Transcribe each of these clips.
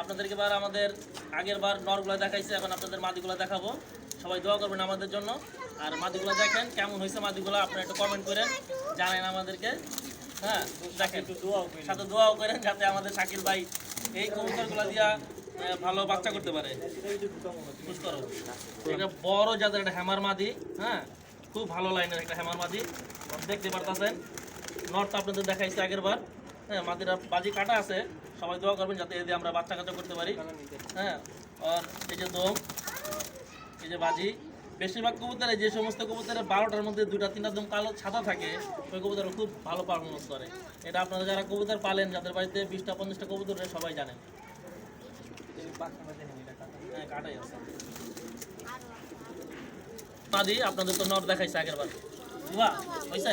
আপনাদেরকে এবার আমাদের আগের বার নরগুলো দেখাইছে, এখন আপনাদের মাদিগুলো দেখাবো। সবাই দোয়া করবেন আমাদের জন্য। আর মাদিগুলো দেখেন, কেমন হয়েছে মাদিগুলো, আপনারা একটু কমেন্ট করেন জানেন আমাদেরকে। হ্যাঁ দেখেন, সাথে দোয়াও করেন যাতে আমাদের শাকিল ভাই এই কবুতরগুলো দিয়া ভালো বাচ্চা করতে পারে। এটা বড় জাতের একটা হ্যামার মাদি হ্যাঁ? খুব ভালো লাইনের একটা হ্যামার মাদি। দেখতে পারতেছেন? নর্থ আপনাদের দেখাইছে আগের বার। হ্যাঁ মাদিরা বাজি কাটা আছে। সবাই দোয়া করবেন যাতে এদের আমরা বাচ্চা কাচ্চা করতে পারি। হ্যাঁ আর এই যে দম, এই যে বাজি, বেশিরভাগ কবুতরে যে সমস্ত কবুতরে বারোটার মধ্যে দুটা তিনটা দম কালো সাদা থাকে, ওই কবুতর খুব ভালো পারফরমেন্স করে। এটা আপনারা যারা কবুতর পালেন, যাদের বাড়িতে বিশটা, পঞ্চাশটা কবুতর সবাই জানেন। হ্যাঁ কাটাই আছে। মাদি আপনাদের তো নর দেখাইছে আগের বার বুঝবা হয়েছে?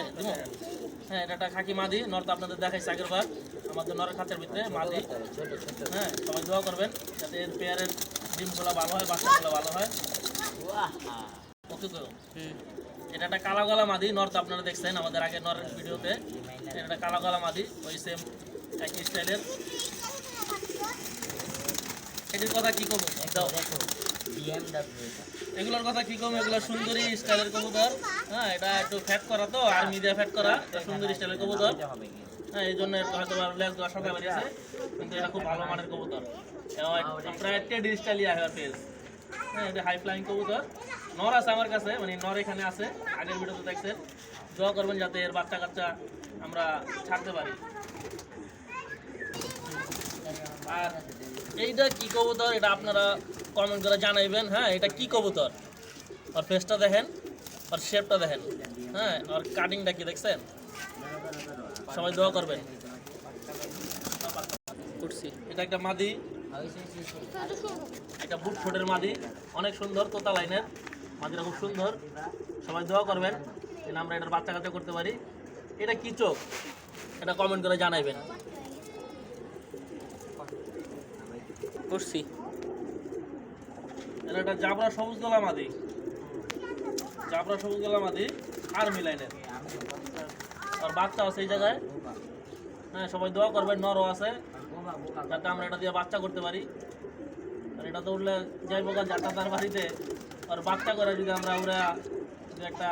হ্যাঁ এটা একটা খাকি মাদি। নর্থ আপনাদের দেখাইছে আগের আমাদের নরের খাঁচার ভিতরে মাদি। হ্যাঁ সবাই দোয়া করবেন যাতে এর পেয়ারের ডিমগুলো ভালো হয়, বাচ্চাগুলো ভালো হয়। এটা একটা কালা গলা মাদি। নর্থ আপনারা দেখছেন আমাদের আগে নরের ভিডিওতে। এটা একটা কালা গলা মাদি, ওই সেম একই স্টাইলের এটির কথা কি করব দাও এগুলোর কথা কি কম? এগুলো সুন্দরী স্টাইলের কবুতর। হ্যাঁ এটা একটু ফ্যাট করা তো, আর মিডিয়া ফ্যাট করা। সুন্দরী স্টাইলের কবুতর। হ্যাঁ এই জন্য হয়তো লেজ দেওয়া সাদা বেরিয়েছে কিন্তু এটা খুব ভালো মানের কবুতর। প্রায় টেডি স্টাইলই আছে পেজ হ্যাঁ এটা হাই ফ্লাইং কবুতর। নর আছে আমার কাছে মানে নর এখানে আছে, আগের ভিডিওতে দেখছেন। দোয়া করবেন যাতে এর বাচ্চা কাচ্চা আমরা ছাড়তে পারি। আর এইটা কি কবুতর? এটা আপনারা কমেন্ট করে জানাইবেন হ্যাঁ এটা কি কবুতর? আর ফেসটা দেখেন, আর শেপটা দেখেন হ্যাঁ আর কাটিংটা কি দেখছেন? সবাই দোয়া করবেন। এটা একটা মাদি। এটা বুট ঠোঁটের মাদি। অনেক সুন্দর তোতা লাইনের। মাদিটা খুব সুন্দর। সবাই দোয়া করবেন যেন আমরা এটার বাচ্চা কাচ্চা করতে পারি। এটা কি চোখ? এটা কমেন্ট করে জানাইবেন। করছি এটা একটা জাবরা সবুজ গলা মাদি। জাবরা সবুজ গলা মাদি আর্মি লাইনের আর বাচ্চা আছে এই জায়গায়। হ্যাঁ সবাই দোয়া করবেন, নরও আছে। যাতে আমরা এটা দিয়ে বাচ্চা করতে পারি। আর এটা তো উঠলে যাইব যাতা তার বাড়িতে। আর বাচ্চা করে যদি আমরা ওরা একটা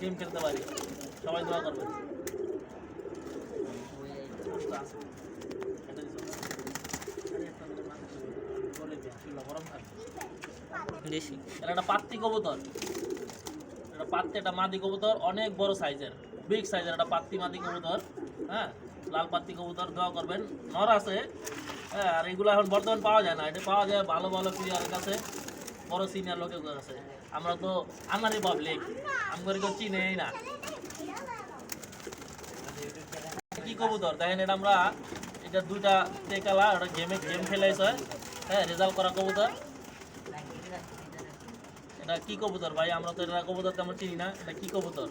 গেম খেলতে পারি, সবাই দোয়া করবেন। দেশি এটা একটা পাত্তি কবুতর। এটা পাত্তি একটা মাদি কবুতর, অনেক বড় সাইজের। বিগ সাইজের একটা পাত্তি মাদি কবুতর হ্যাঁ? লাল পাত্তি কবুতর, দোয়া করবেন। নর আছে হ্যাঁ? আর এগুলো এখন বর্তমান পাওয়া যায় না। এটা পাওয়া যায় ভালো ভালো প্লেয়ারের কাছে। বড় সিনিয়র লোকের কাছে। আমরা তো আমারই পাবলিক আমাদের কেউ চিনেই না। কি কবুতর? দেখেন এটা আমরা, এটা দুইটা টেকালা, ওটা গেমে, গেম খেলাইছে। হ্যাঁ রেজাল্ট করা কবুতর। এটা কি কবুতর ভাই? আমরা তো এটা কবুতর তেমন চিনি না। এটা কি কবুতর?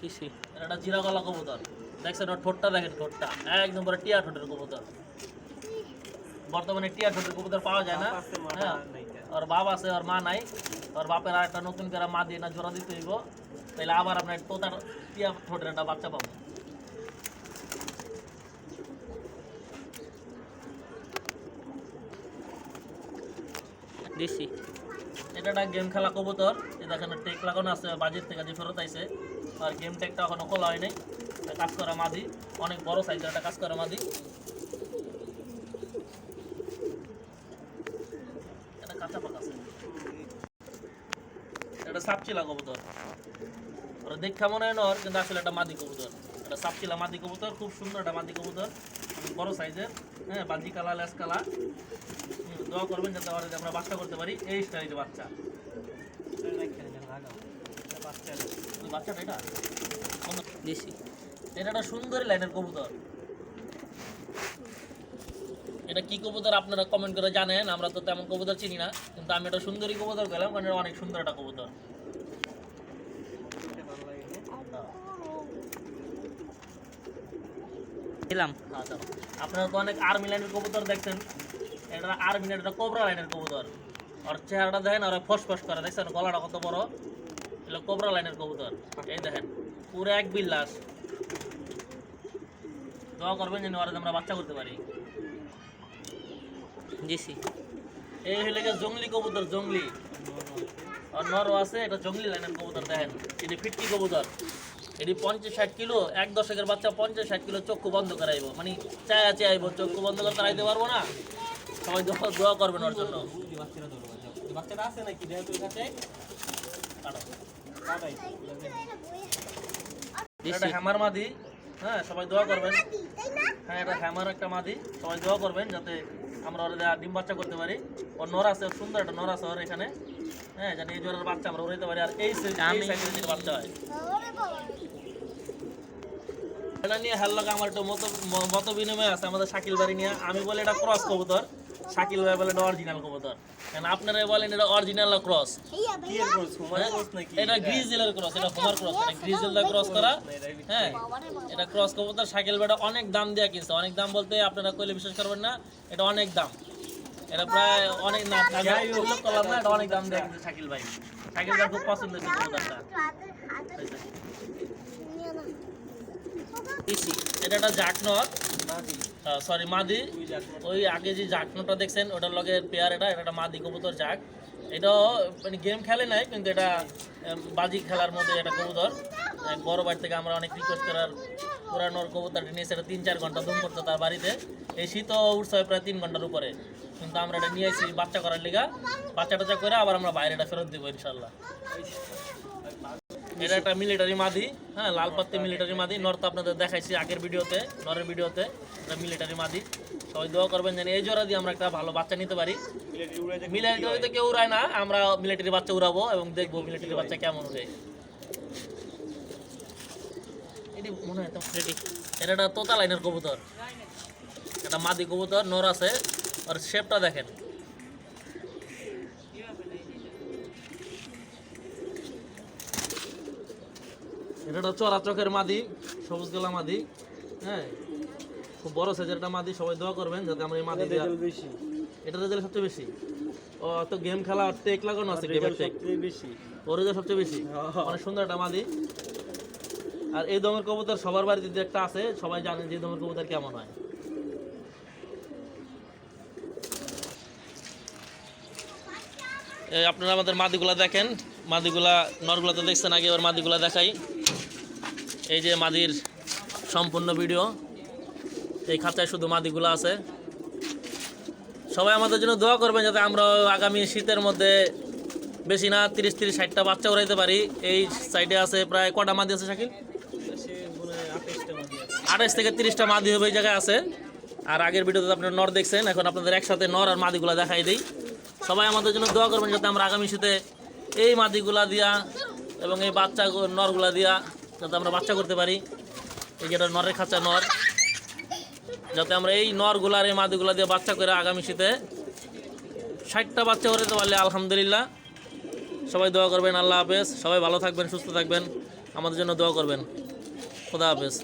কিসি এটা একটা জিরা গলা কবুতর। দেখছেন ওর ঠোঁটটা দেখেন ঠোঁটটা। একদম পুরো টিয়া ঠোঁটের কবুতর। বর্তমানে টিয়া ঠোঁটের কবুতর পাওয়া যায় না। হ্যাঁ। ওর বাপ আছে ওর মা নাই। ওর বাপের আর একটা নতুন করে মা দিয়ে না জোড়া দিতে হইব। তাহলে আবার আপনার তোতার টিয়া ঠোঁটের একটা বাচ্চা পাবো। দেশি এটা একটা গেম খেলা কবুতর। যে দেখেন, টেক লাগানো আছে, বাজির থেকে যে ফেরত আইছে। আর গেম টেকটা এখনও খোলা হয় নাই কাজ করা মাদি। অনেক বড় সাইজের একটা কাজ করা মাদি। এটা কাঁচা এটা মনে হয় কিন্তু আসলে মাদি কবুতর। এটা মাদি কবুতর, খুব সুন্দর একটা মাদি কবুতর। বড় সাইজের হ্যাঁ বাজি কালা লেস কালা দোয়া করবেন যাতে ওরা আমরা বাচ্চা করতে পারি। এই স্টাইলের বাচ্চা। বাচ্চাটা এটা? দেশি। এটা একটা সুন্দরী লাইনের কবুতর। এটা কি কবুতর আপনারা কমেন্ট করে জানেন? আমরা তো তেমন কবুতর চিনি না কিন্তু আমি এটা সুন্দরী কবুতর গেলাম কারণ এটা অনেক সুন্দর একটা কবুতর। দিলাম। আচ্ছা। আপনারা তো অনেক আর্মি লাইনের কবুতর দেখছেন। এটা আর্মি লাইনের এটা কোবরা লাইনের কবুতর। আর চেহারাটা দেখেন আর ফস ফস করে, দেখছেন? গলাটা কত বড়? এটা কোবরা লাইনের কবুতর। এই দেখেন, পুরো এক বিল্লাস। দোয়া করবেন যেন ওরা আমরা বাচ্চা করতে পারি। দিছি এই হইলে গিয়ে জঙ্গলি কবুতর, জঙ্গলি। আর নরও আছে, এটা জঙ্গলি লাইনের কবুতর, দেখেন। এটি ফিটকি কবুতর। এটি পঞ্চাশ ষাট কিলো, এক দশকের বাচ্চা পঞ্চাশ ষাট কিলো চক্ষু বন্ধ করাইব। মানে চায়া চাইব, চক্ষু বন্ধ করে করাইতে পারব না। সবাই দোয়া দোয়া করবেন ওর জন্য। বাচ্চাটা আছে নাকি দেখ কাছে এটা হ্যামার মাদি। হ্যাঁ সবাই দোয়া করবেন। হ্যাঁ এটা হ্যামার একটা মাদি। সবাই দোয়া করবেন যাতে আমরা ওরা ডিম বাচ্চা করতে পারি। ওর নর আছে সুন্দর একটা নর আছে ওর এখানে। হ্যাঁ জানি এই জোরের বাচ্চা আমরা উড়াইতে পারি। আর এই সাইজের বাচ্চা হয়। এটা নিয়ে হাল্লাকা আমার একটু মত মত বিনিময় আছে আমাদের শাকিল বাড়ি নিয়ে। আমি বলে এটা ক্রস কবুতর। শাকিল ভাই বলে এটা অরিজিনাল কবুতর। কারণ আপনারা বলেন এটা অরিজিনাল ক্রস নাকি? এটা গ্রিজেলের ক্রস এটা হোমার ক্রস এটা গ্রিজেলটা ক্রস করা। হ্যাঁ? এটা ক্রস কবুতর সাইকেল বেটা অনেক দাম দেওয়া কিনছে। অনেক দাম বলতে আপনারা কইলে বিশ্বাস করবেন না এটা অনেক দাম। এটা প্রায় অনেক না উল্লেখ করলাম না এটা অনেক দাম দেওয়া কিনছে শাকিল ভাই। শাকিল ভাই খুব পছন্দ হয়েছে কবুতরটা। এটা একটা জাকনর। সরি মাদি। ওই আগে যে জাকনোটা দেখছেন, ওটার লগে পেয়ার এটা এটা মাদি কবুতর জাক। এটাও মানে গেম খেলে নাই, কিন্তু এটা বাজি খেলার মধ্যে একটা কবুতর। বড় বাড়ি থেকে আমরা অনেক রিকোয়েস্ট করার পুরানোর কবুতরটা নিয়ে সেটা তিন চার ঘণ্টা দম করতো তার বাড়িতে। এই উঠছে হয় প্রায় তিন ঘণ্টার উপরে। কিন্তু আমরা এটা নিয়ে আসি বাচ্চা করার লিগা। বাচ্চা টাচ্চা করে আবার আমরা বাইরে এটা ফেরত দেবো ইনশাল্লাহ। এটা একটা মিলিটারি মাদি হ্যাঁ লাল পাত্তি মিলিটারি মাদি। নর তো আপনাদের দেখাইছি আগের ভিডিওতে, নরের ভিডিওতে, এটা মিলিটারি মাদি। সবাই দোয়া করবেন যেন এই জোড়া দিয়ে আমরা একটা ভালো বাচ্চা নিতে পারি। মিলিটারি মিলিটারিতে কেউ উড়ায় না, আমরা মিলিটারি বাচ্চা উড়াবো এবং দেখব মিলিটারি বাচ্চা কেমন উড়ে। এটি মনে হয় তো এটা একটা তোতা লাইনের কবুতর। এটা মাদি কবুতর, নর আছে। আর শেপটা দেখেন। এটা একটা চড়া চোখের মাদি সবুজ গলা মাদি হ্যাঁ? খুব বড় সাইজের একটা মাদি সবাই দোয়া করবেন যাতে আমরা এই মাদি বেশি। এটা রেজাল্ট সবচেয়ে বেশি। ও তো গেম খেলা টেক লাগানো আছে গেমের টেক বেশি। ওর রেজাল্ট সবচেয়ে বেশি। হ্যাঁ। অনেক সুন্দর একটা মাদি। আর এই দমের কবুতর সবার বাড়িতে যে একটা আছে সবাই জানেন যে দমের কবুতর কেমন হয়। এই আপনারা আমাদের মাদিগুলা দেখেন। মাদিগুলা নরগুলা তো দেখছেন আগে এবার মাদিগুলা দেখাই। এই যে মাদির সম্পূর্ণ ভিডিও। এই খাঁচায় শুধু মাদিগুলো আছে। সবাই আমাদের জন্য দোয়া করবেন যাতে আমরা আগামী শীতের মধ্যে বেশি না তিরিশ তিরিশ, ষাটটা বাচ্চা উড়াইতে পারি। এই সাইডে আছে প্রায় কটা মাদি আছে শাকিল? আঠাশ থেকে তিরিশটা মাদি হবে এই জায়গায় আছে। আর আগের ভিডিওতে আপনারা নর দেখছেন, এখন আপনাদের একসাথে নর আর মাদিগুলা দেখাই দিই। সবাই আমাদের জন্য দোয়া করবেন যাতে আমরা আগামী শীতে এই মাদিগুলা দিয়া এবং এই বাচ্চা নরগুলা দিয়া যাতে আমরা বাচ্চা করতে পারি। এই যেটা নরের খাঁচা নর। যাতে আমরা এই নরগুলার এই মাদিগুলা দিয়ে বাচ্চা করে আগামী শীতে ষাটটা বাচ্চা করে দিতে পারলে আলহামদুলিল্লাহ। সবাই দোয়া করবেন, আল্লাহ হাফেজ। সবাই ভালো থাকবেন, সুস্থ থাকবেন। আমাদের জন্য দোয়া করবেন। খোদা হাফেজ।